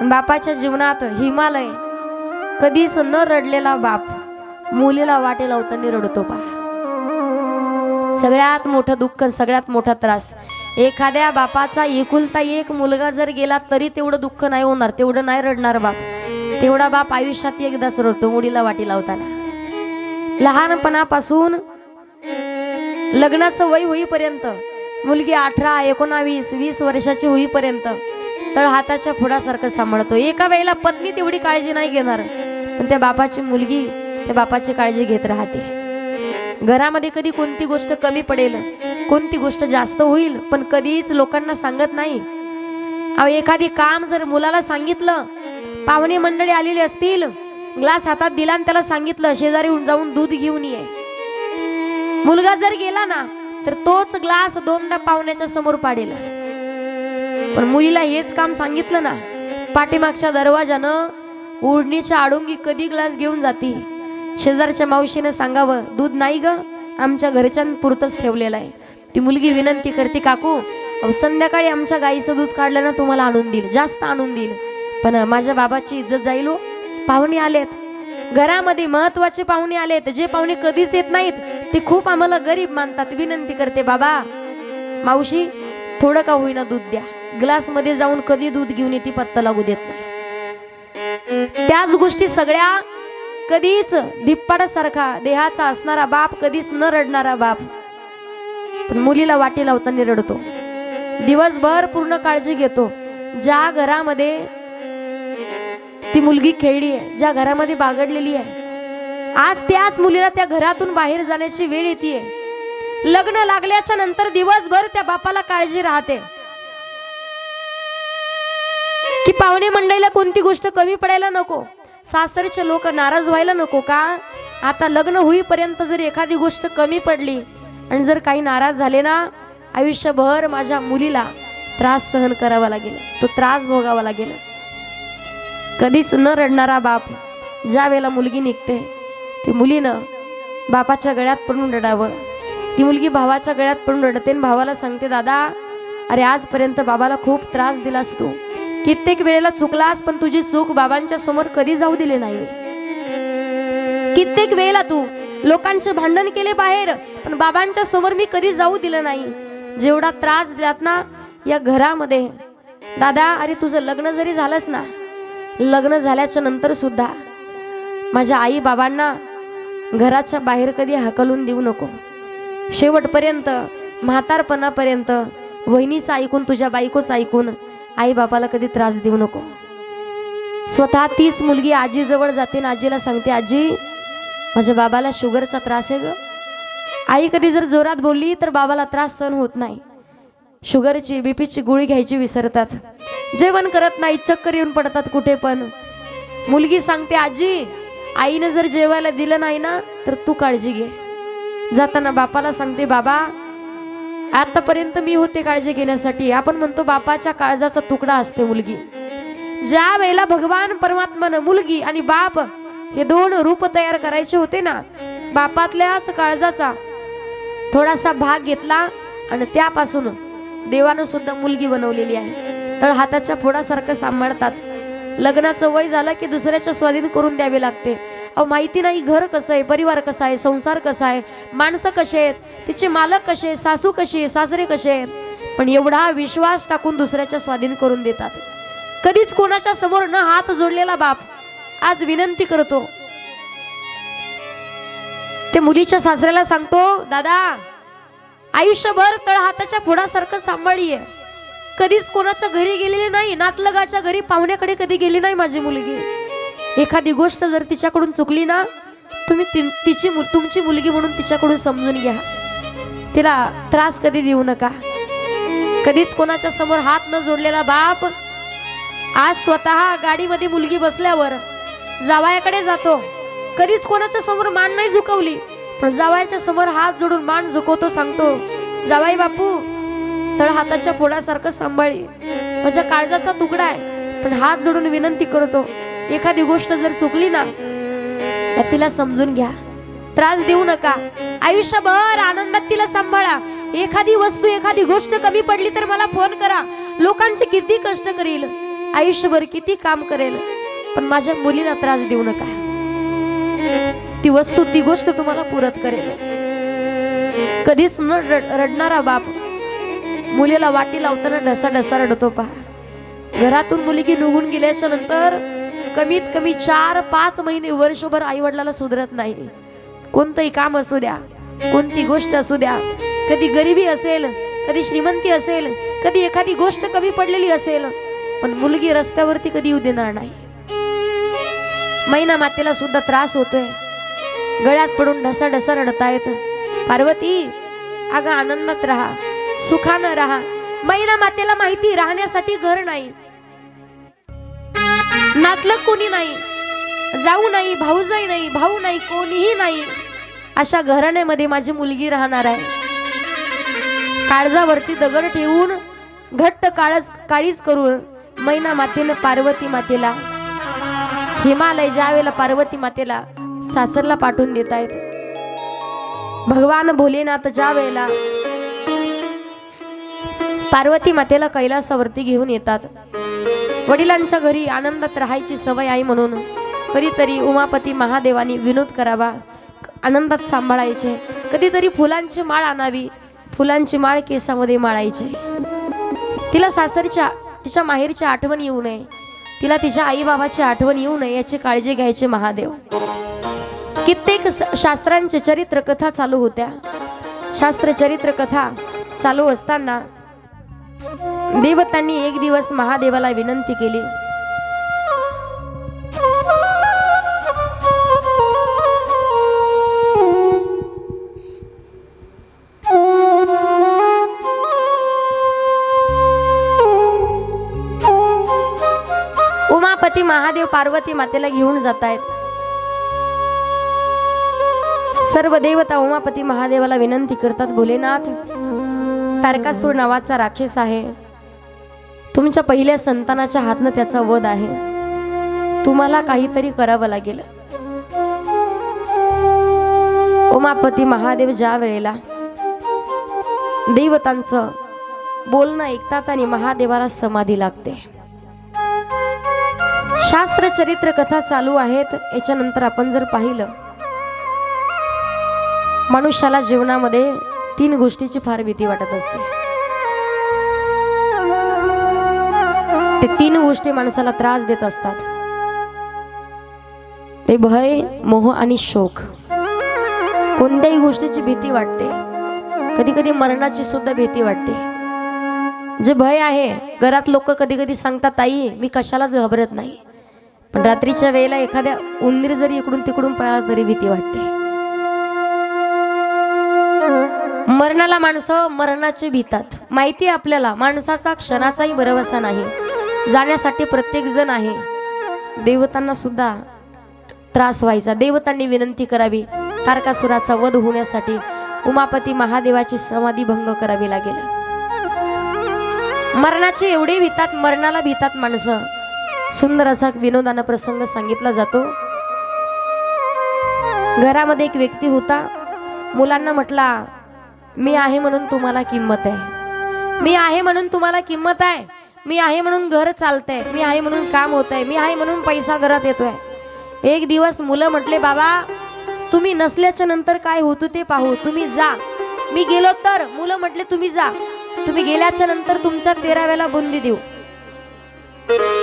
बापाच्या जीवनात हिमालय कधीच न रडलेला बाप मुलीला वाटे लावताना रडतो पा सगळ्यात मोठं दुःख सगळ्यात मोठा त्रास. एखाद्या बापाचा एकुलता एक मुलगा जर गेला तरी तेवढं दुःख नाही होणार तेवढं नाही रडणार बाप. तेवढा बाप आयुष्यात एकदाच रडतो मुलीला वाटी लावताना. लहानपणापासून लग्नाचं वय होईपर्यंत मुलगी अठरा एकोणावीस वीस वर्षाची होईपर्यंत तळ हाताच्या फुडासारखं सांभाळतो. एका वेळेला पत्नी तेवढी काळजी नाही घेणार. पण त्या बापाची मुलगी त्या बापाची काळजी घेत राहते. घरामध्ये कधी कोणती गोष्ट कमी पडेल कोणती गोष्ट जास्त होईल पण कधीच लोकांना सांगत नाही. अहो एखादी काम जर मुलाला सांगितलं पाहुणे मंडळी आलेली असतील ग्लास हातात दिला आणि त्याला सांगितलं शेजारी जाऊन दूध घेऊन ये. मुलगा जर गेला ना तर तोच ग्लास दोनदा पाहुण्याच्या समोर पाडेल. पण मुलीला हेच काम सांगितलं ना. पाठीमागच्या दरवाजानं ओढणीच्या आडोंगी कधी ग्लास घेऊन जाती? शेजारच्या मावशीनं सांगावं दूध नाही ग आमच्या घरच्यां पुरतच ठेवलेलं आहे. ती मुलगी विनंती करते काकू अहो संध्याकाळी आमच्या गाईचं दूध काढलं ना तुम्हाला आणून देईल जास्त आणून देईल. पण माझ्या बाबाची इज्जत जाईल हो. पाहुणे आलेत. घरामध्ये महत्त्वाचे पाहुणे आलेत. जे पाहुणे कधीच येत नाहीत ते खूप आम्हाला गरीब मानतात. विनंती करते बाबा मावशी थोडं का होईना दूध द्या. ग्लासमध्ये जाऊन कधी दूध घेऊन येते पत्ता लागू देत नाही. त्याच गोष्टी सगळ्या कधीच धिप्पाडासारखा देहाचा असणारा बाप कधीच न रडणारा बाप. पण मुलीला वाटी लावताना रडतो. दिवसभर पूर्ण काळजी घेतो. ज्या घरामध्ये ती मुलगी खेळली आहे ज्या घरामध्ये बागडलेली आहे आज त्याच मुलीला त्या घरातून बाहेर जाण्याची वेळ येते लग्न लागल्याच्या नंतर दिवसभर त्या बापाला काळजी राहते. की पाहुणे मंडळीला कोणती गोष्ट कमी पडायला नको? सासरीचे लोक नाराज व्हायला नको का? आता लग्न होईपर्यंत जर एखादी गोष्ट कमी पडली आणि जर काही नाराज झाले ना आयुष्यभर माझ्या मुलीला त्रास सहन करावा लागेल. तो त्रास भोगावा लागेल. कधीच न रडणारा बाप ज्या वेळेला मुलगी निघते ती मुलीनं बापाच्या गळ्यात पडून रडावं. ती मुलगी भावाच्या गळ्यात पडून रडते आणि भावाला सांगते दादा अरे आजपर्यंत बाबाला खूप त्रास दिलास तू कित्येक वेळेला चुकलास पण तुझी चूक बाबांच्या समोर कधी जाऊ दिले नाही. कित्येक वेळेला तू लोकांचे भांडण केले बाहेर पण बाबांच्या समोर मी कधी जाऊ दिलं नाही. जेवढा त्रास दिलात ना या घरामध्ये. दादा अरे तुझं लग्न जरी झालंच ना लग्न झाल्याच्यानंतर सुद्धा माझ्या आई बाबांना घराच्या बाहेर कधी हकलून देऊ नको. शेवटपर्यंत म्हातारपणापर्यंत वहिनीचं ऐकून तुझ्या बायकोचं ऐकून आई बापाला कधी त्रास देऊ नको. स्वतः तीच मुलगी आजीजवळ जाते ना आजीला सांगते आजी माझ्या बाबाला शुगरचा त्रास आहे ग. आई कधी जर जोरात बोलली तर बाबाला त्रास सहन होत नाही. शुगरची बीपीची गोळी घ्यायची विसरतात. जेवण करत नाही चक्कर येऊन पडतात कुठे पण. मुलगी सांगते आजी आईनं जर जेवायला दिलं नाही ना तर तू काळजी घे. जाताना बापाला सांगते बाबा आतापर्यंत मी होते काळजी घेण्यासाठी. आपण म्हणतो बापाच्या काळजाचा तुकडा असते मुलगी. ज्या वेळेला भगवान परमात्मानं मुलगी आणि बाप हे दोन रूप तयार करायचे होते ना बापातल्याच काळजाचा थोडासा भाग घेतला आणि त्यापासून देवानं सुद्धा मुलगी बनवलेली आहे. तर हाताच्या फोडासारखं सांभाळतात. लग्नाचं वय झालं की दुसऱ्याच्या स्वाधीन करून द्यावे लागते. अहो माहिती नाही घर कसं आहे परिवार कसा आहे संसार कसा आहे माणसं कसे आहेत तिचे मालक कसे आहेत सासू कशी आहे सासरे कसे आहेत पण एवढा विश्वास टाकून दुसऱ्याच्या स्वाधीन करून देतात. कधीच कोणाच्या समोर न हात जोडलेला बाप आज विनंती करतो. ते मुलीच्या सासऱ्याला सांगतो दादा आयुष्यभर तळ हाताच्या फोडासारखं सांभाळीये. कधीच कोणाच्या घरी गेलेली नाही नातलगाच्या घरी पाहुण्याकडे कधी गेली नाही माझी मुलगी. एखादी गोष्ट जर तिच्याकडून चुकली ना तुम्ही तिची तुमची मुलगी म्हणून तिच्याकडून समजून घ्या. तिला त्रास कधी देऊ नका. कधीच कोणाच्या समोर हात न जोडलेला बाप आज स्वतः गाडीमध्ये मुलगी बसल्यावर जावयाकडे जातो. कधीच कोणाच्या समोर मान नाही झुकवली पण जावयाच्या समोर हात जोडून मान झुकवतो सांगतो जावाई बापू तळ हाताच्या पोडासारखं सांभाळी. माझ्या काळजाचा तुकडा आहे पण हात जोडून विनंती करतो. एखादी गोष्ट जर चुकली ना तर तिला समजून घ्या. त्रास देऊ नका. आयुष्यभर आनंदात तिला सांभाळा. एखादी वस्तू एखादी गोष्ट कमी पडली तर मला फोन करा. लोकांचे किती कष्ट करील. आयुष्यभर किती काम करेल. पण माझ्या मुलीला त्रास देऊ नका. ती वस्तू ती गोष्ट तुम्हाला पुरत करेल. कधीच न रड- रडणारा बाप मुलीला वाटी लावताना ढसा ढसा रडतो पहा. घरातून मुलगी निघून गेल्याच्यानंतर कमीत कमी चार पाच महिने वर्षभर आई वडिलाला सुधरत नाही. कोणतंही काम असू द्या कोणती गोष्ट असू द्या कधी गरिबी असेल कधी श्रीमंती असेल कधी एखादी गोष्ट कमी पडलेली असेल पण मुलगी रस्त्यावरती कधी येऊ देणार नाही. मैना मातेला सुद्धा त्रास होतोय. गळ्यात पडून ढसा ढसा रडतायत पार्वती अगं आनंदात राहा सुखानं राहा. मैना मातेला माहिती राहण्यासाठी घर नाही. नातलं कोणी नाही जाऊ नाही भाऊजाई नाही भाऊ नाही कोणीही नाही अशा घराण्यामध्ये माझी मुलगी राहणार आहे. काळजावरती दगड ठेवून घट्ट काळज काळीच करून मैना मातेनं पार्वती मातेला हिमालय ज्या वेळेला पार्वती मातेला सासरला पाठवून देत आहेत भगवान भोलेनाथ ज्या वेळेला पार्वती मातेला कैलासावरती घेऊन येतात. वडिलांच्या घरी आनंदात राहायची सवय आहे म्हणून कधीतरी उमापती महादेवानी विनोद करावा आनंदात सांभाळायचे. कधीतरी फुलांची माळ आणावी फुलांची माळ केसामध्ये माळायचे. तिला सासरच्या तिच्या माहेरची आठवण येऊ नये. तिला तिच्या आईबाबाची आठवण येऊ नये याची काळजी घ्यायचे महादेव. कित्येक स- शास्त्रांचे चरित्र कथा चालू होत्या. शास्त्र चरित्र कथा चालू असताना देवतांनी एक दिवस महादेवाला विनंती केली. उमापती महादेव पार्वती मातेला घेऊन जात आहेत सर्व देवता उमापती महादेवाला विनंती करतात भोलेनाथ तारकासूर नावाचा राक्षस आहे. तुमच्या पहिल्या संतानाच्या हातनं त्याचा वध आहे. तुम्हाला काहीतरी करावं लागेल. उमापती महादेव ज्या वेळेला देवतांचं बोलणं ऐकतात आणि महादेवाला समाधी लागते. शास्त्र चरित्र कथा चालू आहेत. याच्यानंतर आपण जर पाहिलं मनुष्याला जीवनामध्ये तीन गोष्टीची फार भीती वाटत असते. ते तीन गोष्टी माणसाला त्रास देत असतात. ते भय मोह आणि शोक. कोणत्याही गोष्टीची भीती वाटते. कधी कधी मरणाची सुद्धा भीती वाटते. जे भय आहे घरात लोक कधी कधी सांगतात ताई मी कशालाच घाबरत नाही. पण रात्रीच्या वेळेला एखाद्या उंदीर जरी इकडून तिकडून पळाला तरी भीती वाटते. मरणाला माणसं मरणाचे भीतात. माहिती आपल्याला माणसाचा क्षणाचाही भरवसा नाही. जाण्यासाठी प्रत्येक जण आहे. देवतांना सुद्धा त्रास व्हायचा. देवतांनी विनंती करावी. तारकासुराचा वध होण्यासाठी उमापती महादेवाची समाधी भंग करावी लागेल. मरणाचे एवढे भीतात मरणाला भीतात माणसं. सुंदर असा विनोदानं प्रसंग सांगितला जातो. घरामध्ये एक व्यक्ती होता. मुलांना म्हटला मी आहे म्हणून तुम्हाला किंमत आहे. मी आहे म्हणून तुम्हाला किंमत आहे. मी आहे म्हणून घर चालतंय मी आहे म्हणून काम होत आहे मी आहे म्हणून पैसा घरात येतोय. एक दिवस मुलं म्हटले बाबा तुम्ही नसल्याच्या नंतर काय होतं ते पाहू तुम्ही जा. मी गेलो तर मुलं म्हटले तुम्ही जा तुम्ही गेल्याच्यानंतर तुमच्या तेराव्याला बुंदी देऊ.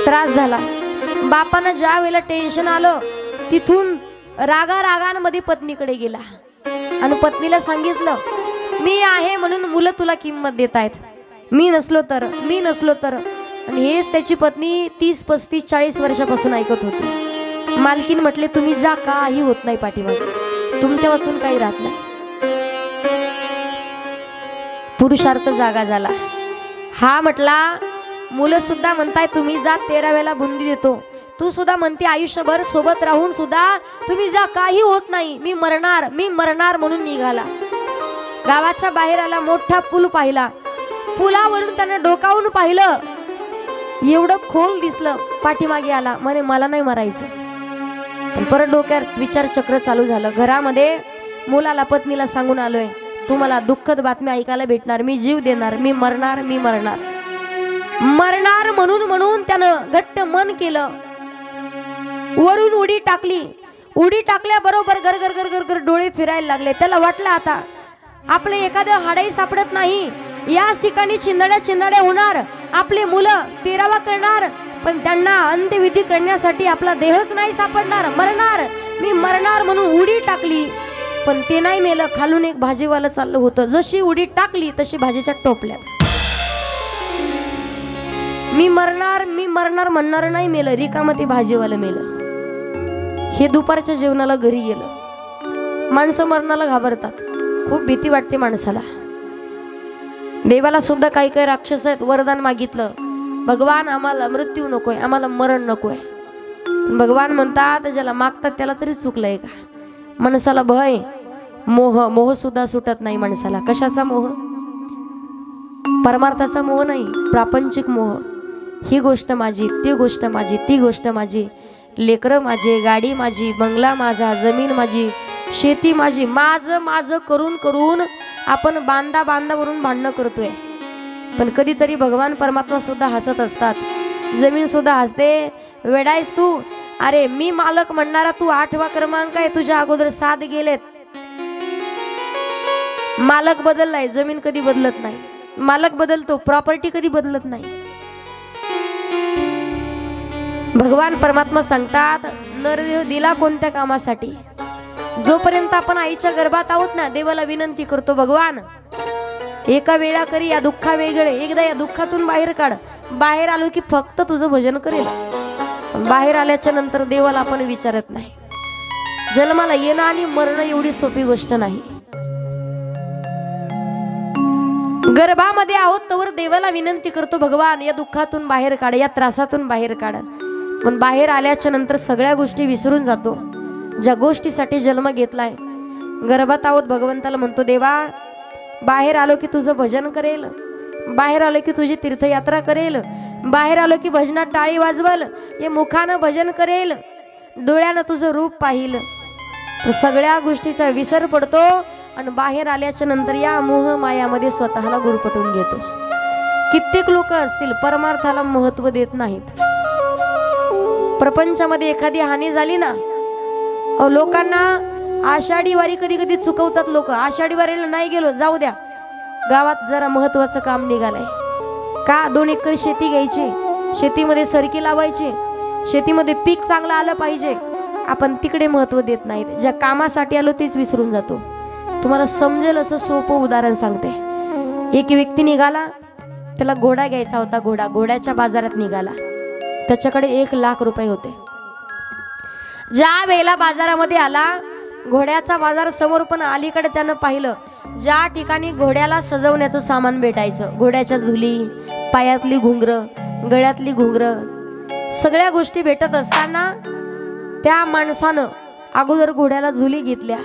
त्रास झाला. बापानं ज्या वेळेला टेन्शन आलं तिथून रागा रागांमध्ये पत्नीकडे गेला. आणि पत्नीला सांगितलं मी आहे म्हणून मुलं तुला किंमत देत आहेत मी नसलो तर मी नसलो तर. आणि हेच त्याची पत्नी तीस पस्तीस चाळीस वर्षापासून ऐकत होती. मालकीन म्हटले तुम्ही जा काही होत नाही पाठीमागे. तुमच्या वाचून काही राहत नाही. पुरुषार्थ जागा झाला. हा म्हटला मुलं सुद्धा म्हणताय तुम्ही जा तेराव्याला बुंदी देतो. तू सुद्धा म्हणते आयुष्यभर सोबत राहून सुद्धा तुम्ही जा काही होत नाही. मी मरणार मी मरणार म्हणून निघाला. गावाच्या बाहेर आला मोठा पूल पाहिला. पुलावरून त्यानं डोकावून पाहिलं. एवढं खोल दिसलं पाठीमागे आला. म्हणे मला नाही मरायचं. पण परत डोक्यात विचार चक्र चालू झालं. घरामध्ये मुलाला पत्नीला सांगून आलोय तुम्हाला दुःखद बातमी ऐकायला भेटणार. मी जीव देणार. मी मरणार मी मरणार. मरणार म्हणून म्हणून त्यानं घट्ट मन केलं. वरून उडी टाकली. उडी टाकल्याबरोबर गर गर गर गर गर डोळे फिरायला लागले. त्याला वाटलं आता आपले एखादं हाडाई सापडत नाही. याच ठिकाणी चिंदड्या चिंदड्या होणार. आपली मुलं तेरावा करणार पण त्यांना अंत्यविधी करण्यासाठी आपला देहच नाही सापडणार. मरणार. मी मरणार म्हणून उडी टाकली पण ते नाही मेलं. खालून एक भाजीवालं चाललं होतं. जशी उडी टाकली तशी भाजीच्या टोपल्यात. मी मरणार मी मरणार म्हणणार नाही मेलं. रिकामं ते भाजीवालं मेलं. हे दुपारच्या जेवणाला घरी गेलं. माणसं मरणाला घाबरतात. खूप भीती वाटते माणसाला. देवाला सुद्धा काही काही राक्षस आहेत वरदान मागितलं. भगवान आम्हाला मृत्यू नकोय आम्हाला मरण नकोय. भगवान म्हणतात ज्याला मागतात त्याला तरी चुकलंय का? माणसाला भय. मोह मोह सुद्धा सुटत नाही माणसाला. कशाचा मोह? परमार्थाचा मोह नाही प्रापंचिक मोह. ही गोष्ट माझी ती गोष्ट माझी ती गोष्ट माझी. लेकरं माझे गाडी माझी बंगला माझा जमीन माझी शेती माझी माझं माझं करून करून आपण बांधा बांधावरून भांडणं करतोय. पण कधीतरी भगवान परमात्मा सुद्धा हसत असतात. जमीन सुद्धा हसते. वेडायस तू. अरे मी मालक म्हणणारा तू आठवा क्रमांक आहे. तुझ्या अगोदर सात गेलेत. मालक बदललाय. जमीन कधी बदलत नाही. मालक बदलतो. प्रॉपर्टी कधी बदलत नाही. भगवान परमात्मा सांगतात नरदेव दिला कोणत्या कामासाठी? जोपर्यंत आपण आईच्या गर्भात आहोत ना देवाला विनंती करतो भगवान एका वेळा करी या दुःखा वेगळे. एकदा या दुःखातून बाहेर काढ. बाहेर आलो की फक्त तुझं भजन करेल. बाहेर आल्याच्यानंतर देवाला आपण विचारत नाही. जन्माला येणं आणि मरणं एवढी सोपी गोष्ट नाही. गर्भामध्ये आहोत तवर देवाला विनंती करतो भगवान या दुःखातून बाहेर काढ या त्रासातून बाहेर काढ. पण बाहेर आल्याच्यानंतर सगळ्या गोष्टी विसरून जातो. ज्या गोष्टीसाठी जन्म घेतलाय. गर्भात आहोत भगवंताला म्हणतो देवा बाहेर आलो की तुझं भजन करेल. बाहेर आलो की तुझी तीर्थयात्रा करेल. बाहेर आलो की भजनात टाळी वाजवल. हे मुखानं भजन करेल. डोळ्यानं तुझं रूप पाहिल. तर सगळ्या गोष्टीचा विसर पडतो आणि बाहेर आल्याच्यानंतर या मोह मायामध्ये स्वतःला गुरपटून घेतो. कित्येक लोक असतील परमार्थाला महत्त्व देत नाहीत. प्रपंचामध्ये एखादी हानी झाली ना लोकांना आषाढी वारी कधी कधी चुकवतात लोक. आषाढी वारीला नाही गेलो जाऊ द्या. गावात जरा महत्वाचं काम निघालंय. का? दोन एकर शेती घ्यायची. शेतीमध्ये सरकी लावायची. शेतीमध्ये पीक चांगलं आलं पाहिजे. आपण तिकडे महत्त्व देत नाहीत. ज्या कामासाठी आलो तेच विसरून जातो. तुम्हाला समजेल असं सोपं उदाहरण सांगते. एक व्यक्ती निघाला त्याला घोडा घ्यायचा होता घोडा. घोड्याच्या बाजारात निघाला. त्याच्याकडे एक लाख रुपये होते. ज्या वेळेला बाजारामध्ये आला घोड्याचा बाजार समोर पण अलीकडे त्यानं पाहिलं ज्या ठिकाणी घोड्याला सजवण्याचं सामान भेटायचं घोड्याच्या झुली पायातली घुंगरं गळ्यातली घुंगरं सगळ्या गोष्टी भेटत असताना त्या माणसानं अगोदर घोड्याला झुली घेतल्या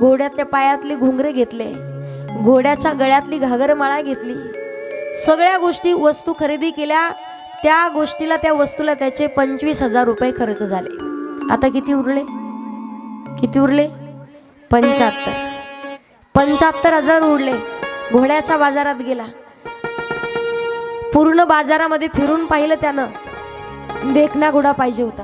घोड्यातल्या पायातली घुंगरे घेतले घोड्याच्या गळ्यातली घागरमाळा घेतली सगळ्या गोष्टी वस्तू खरेदी केल्या त्या गोष्टीला त्या वस्तूला त्याचे पंचवीस हजार रुपये खर्च झाले. आता किती उरले? किती उरले? पंच्याहत्तर. पंच्याहत्तर हजार उरले. घोड्याच्या बाजारात गेला. पूर्ण बाजारामध्ये फिरून पाहिलं त्यानं. देखना घोडा पाहिजे होता.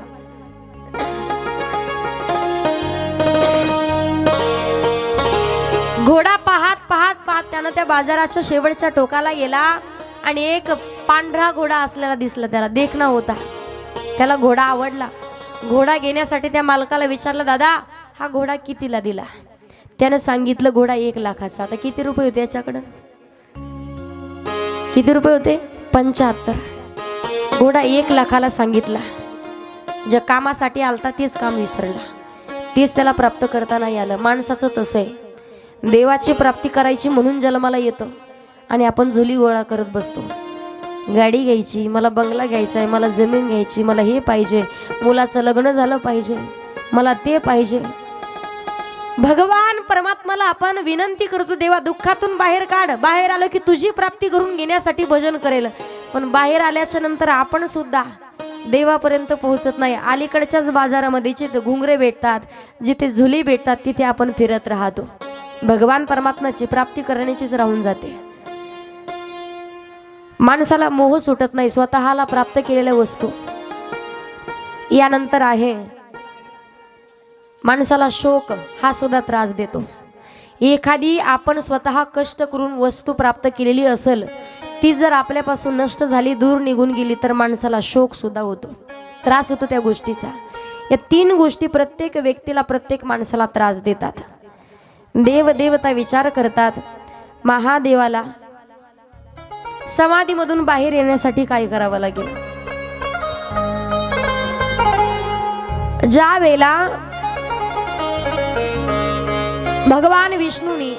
घोडा पाहात पाहात पाहत त्यानं त्या बाजाराच्या शेवटच्या टोकाला गेला आणि एक पांढरा घोडा असलेला दिसला त्याला. देखना होता. त्याला घोडा आवडला. घोडा घेण्यासाठी त्या मालकाला विचारलं दादा हा घोडा कितीला दिला? त्यानं सांगितलं घोडा एक लाखाचा. आता किती रुपये होते याच्याकडं? किती रुपये होते? पंच्याहत्तर. घोडा एक लाखाला सांगितला. ज्या कामासाठी आलता तेच काम विसरला. तेच त्याला प्राप्त करताना आलं. माणसाचं तसं आहे. देवाची प्राप्ती करायची म्हणून जन्माला येतं आणि आपण झुली गोळा करत बसतो. गाडी घ्यायची मला बंगला घ्यायचा आहे मला जमीन घ्यायची मला हे पाहिजे मुलाचं लग्न झालं पाहिजे मला ते पाहिजे. भगवान परमात्माला आपण विनंती करतो देवा दुःखातून बाहेर काढ. बाहेर आलं की तुझी प्राप्ती करून घेण्यासाठी भजन करेल. पण बाहेर आल्याच्यानंतर आपण सुद्धा देवापर्यंत पोहोचत नाही. अलीकडच्याच बाजारामध्ये जिथे घुंगरे भेटतात जिथे झुली भेटतात तिथे आपण फिरत राहतो. भगवान परमात्माची प्राप्ती करण्याचीच राहून जाते. माणसाला मोह सुटत नाही स्वतःला प्राप्त केलेल्या वस्तू. यानंतर आहे माणसाला शोक हा सुद्धा त्रास देतो. एखादी आपण स्वतः कष्ट करून वस्तू प्राप्त केलेली असेल ती जर आपल्यापासून नष्ट झाली दूर निघून गेली तर माणसाला शोक सुद्धा होतो. त्रास होतो त्या गोष्टीचा. या तीन गोष्टी प्रत्येक व्यक्तीला प्रत्येक माणसाला त्रास देतात. देवदेवता विचार करतात महादेवाला समाधीमधून बाहेर येण्यासाठी काय करावं लागेल? ज्या वेळेला भगवान विष्णूने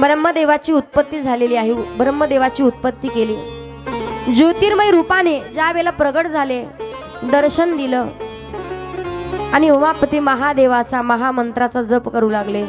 ब्रह्मदेवाची उत्पत्ती झालेली आहे ब्रह्मदेवाची उत्पत्ती केली. ज्योतिर्मय रूपाने ज्या वेळेला प्रगट झाले दर्शन दिलं आणि उमापती महादेवाचा महामंत्राचा जप करू लागले.